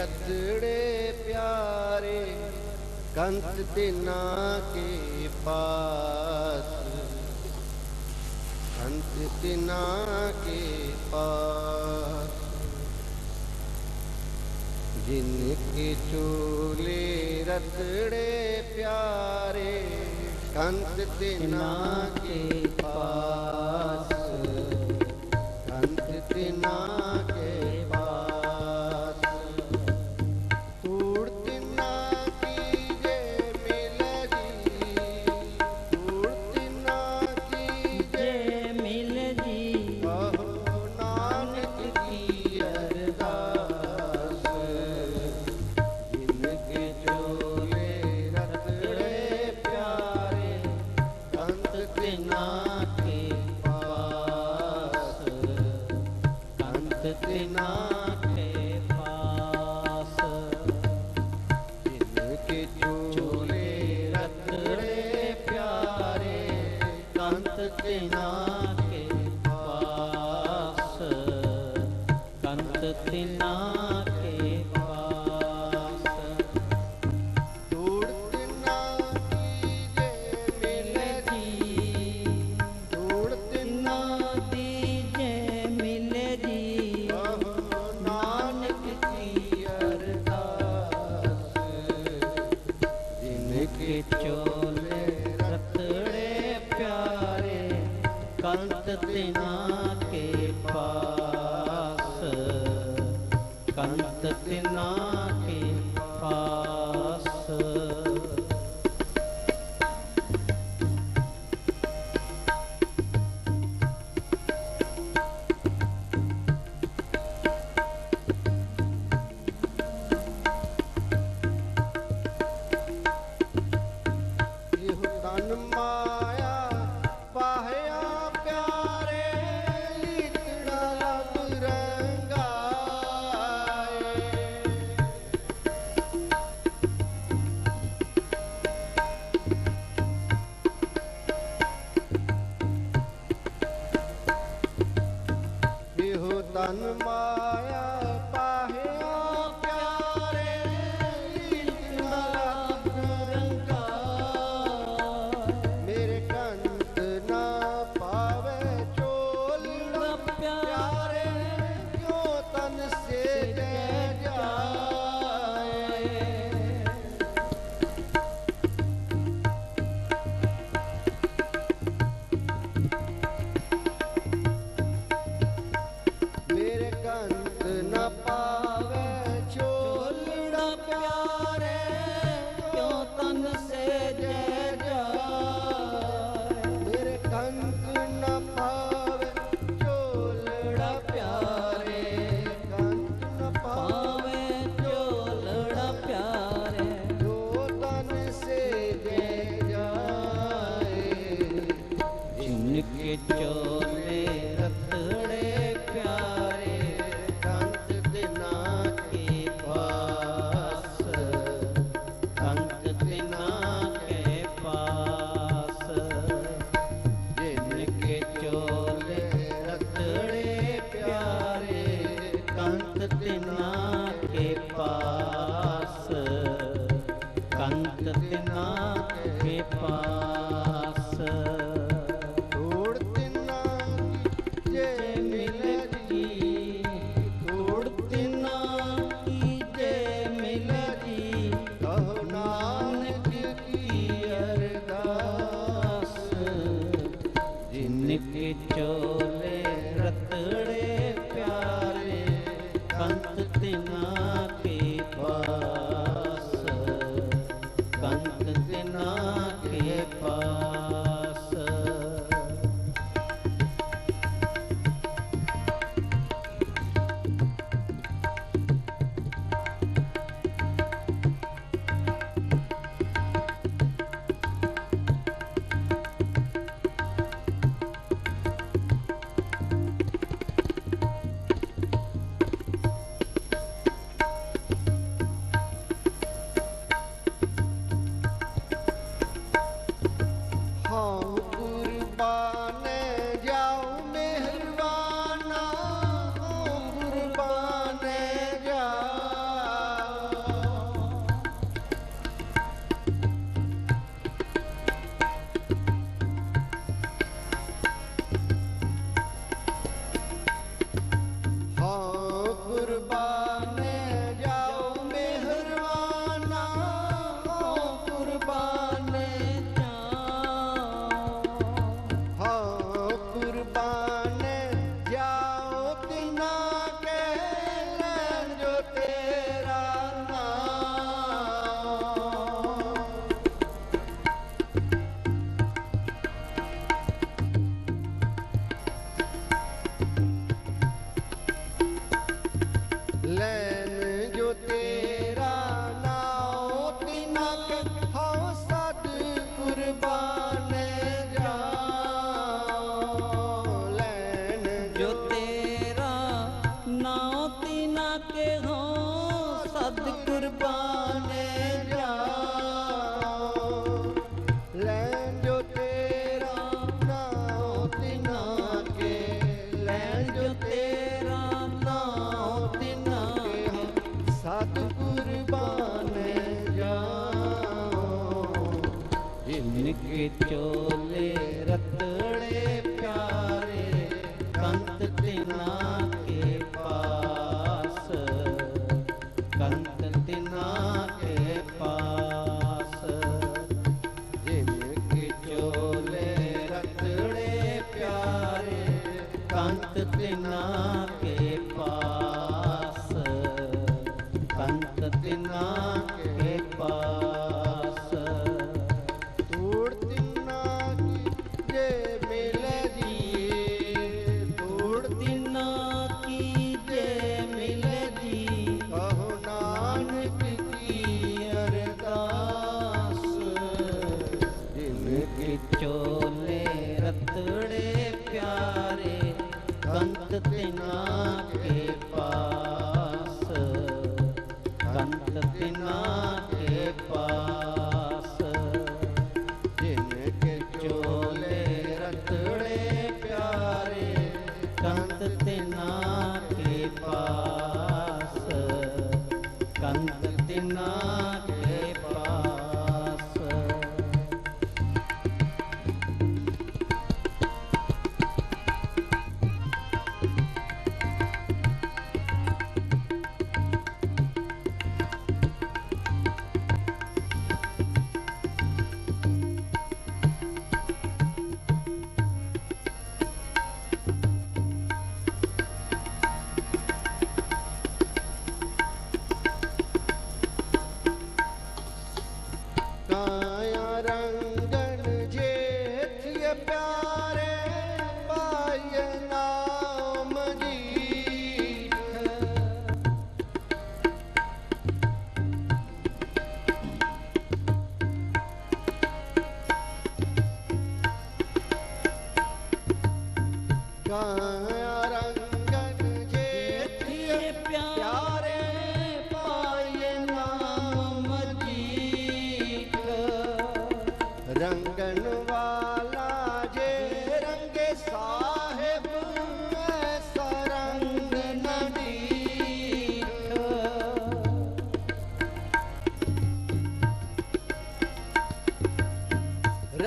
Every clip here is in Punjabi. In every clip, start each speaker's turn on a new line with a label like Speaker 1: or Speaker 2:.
Speaker 1: ਰਤੜੇ ਪਿਆਰੇ, ਕੰਤ ਨਾ ਕੇ ਪਾਸ। ਕੰਤ ਤਿਨਾ ਕੇ ਪਾਸ। ਜਿਨ ਕੇ ਚੋਲੇ ਰਤੜੇ ਪਿਆਰੇ, ਕੰਤ ਨਾ ਕੇ ਪਾਸ। ਤਿਨਾ ਕੇ ਪਾਸ ਤੂੜ ਤਿਨਾ ਕੀ ਜੇ ਮਿਲੇ ਜੀ ਤਿਨਾ
Speaker 2: ਨਾ ਦੀਜੇ ਮਿਲੇ ਜੀ
Speaker 1: ਨਾਨਕ ਕੀ ਅਰਦਾਸ ਜਿਨ ਕੇ ਚੋਲੇ
Speaker 2: ਰਤੜੇ ਪਿਆਰੇ ਕੰਤ ਤਿਨਾ ਕੇ ਪਾਸ ਤਨ
Speaker 1: ਤਿਨਾ
Speaker 2: ਕੇ ਪਾਸ, ਕੰਤ ਤਿਨਾ ਕੇ ਪਾਸ।
Speaker 1: ਤੋੜ ਤਿਨਾ ਜੇ
Speaker 2: ਜੇ
Speaker 1: ਮਿਲੇ
Speaker 2: ਮਿਲ
Speaker 1: ਜੀ
Speaker 2: ਜੀ ਤਿਨਾ ਕੀ ਜੇ ਮਿਲ ਜੀ
Speaker 1: ਕਹੋ ਨਾਨਕ ਕੀ ਅਰਦਾਸ।
Speaker 2: ਜਿਨ ਕੇ ਚੋਲੇ Hot. ਵਿਚੋਲੇ ਰਤੜੇ ਪਿਆਰੇ, ਕੰਤ ਤਿਨਾ ਕੇ ਪਾਸ। ਕੰਤ ਤਿਨਾ ਕੇ ਪਾਸ। ਰਤੜੇ ਪਿਆਰੇ, ਕੰਤ ਤਿਨਾ ਕੇ ਪਾਸ। ਕੰਤ ਤਿਨਾ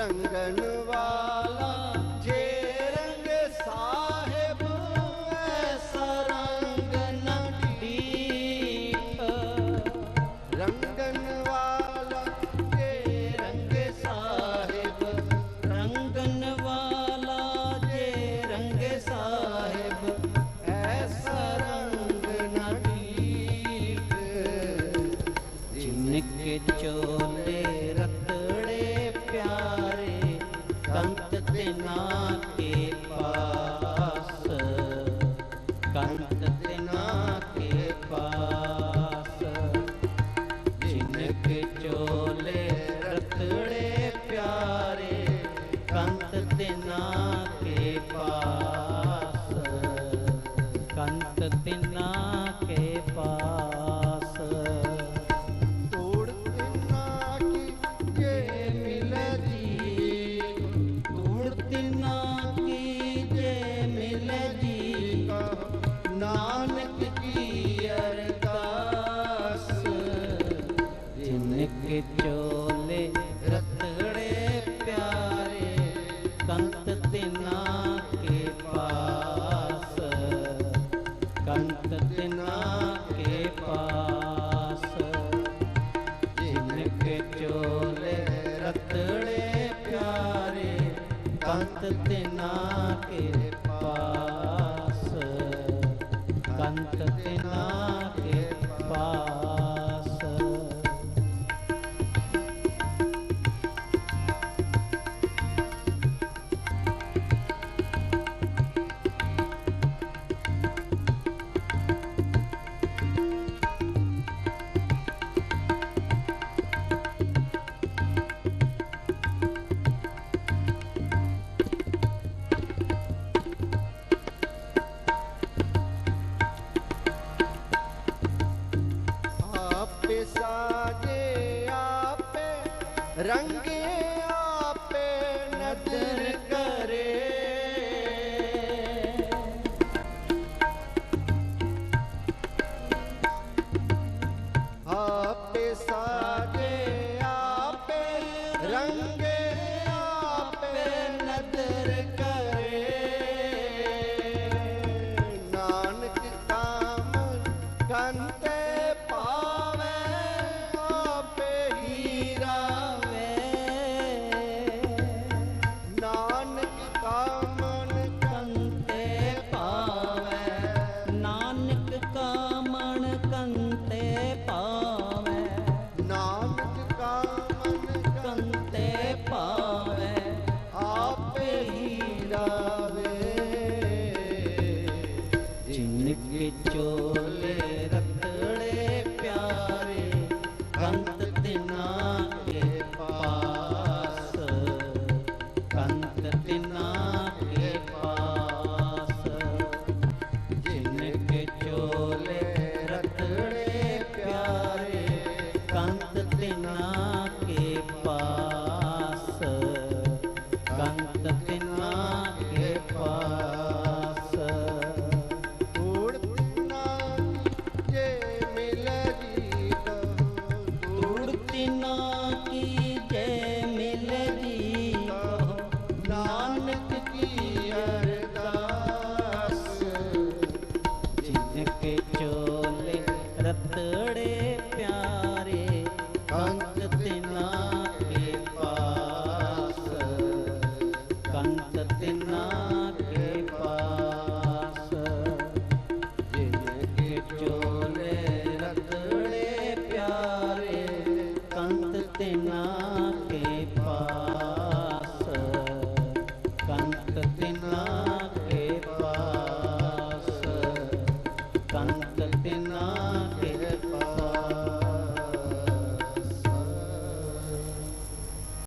Speaker 2: ரங்கனு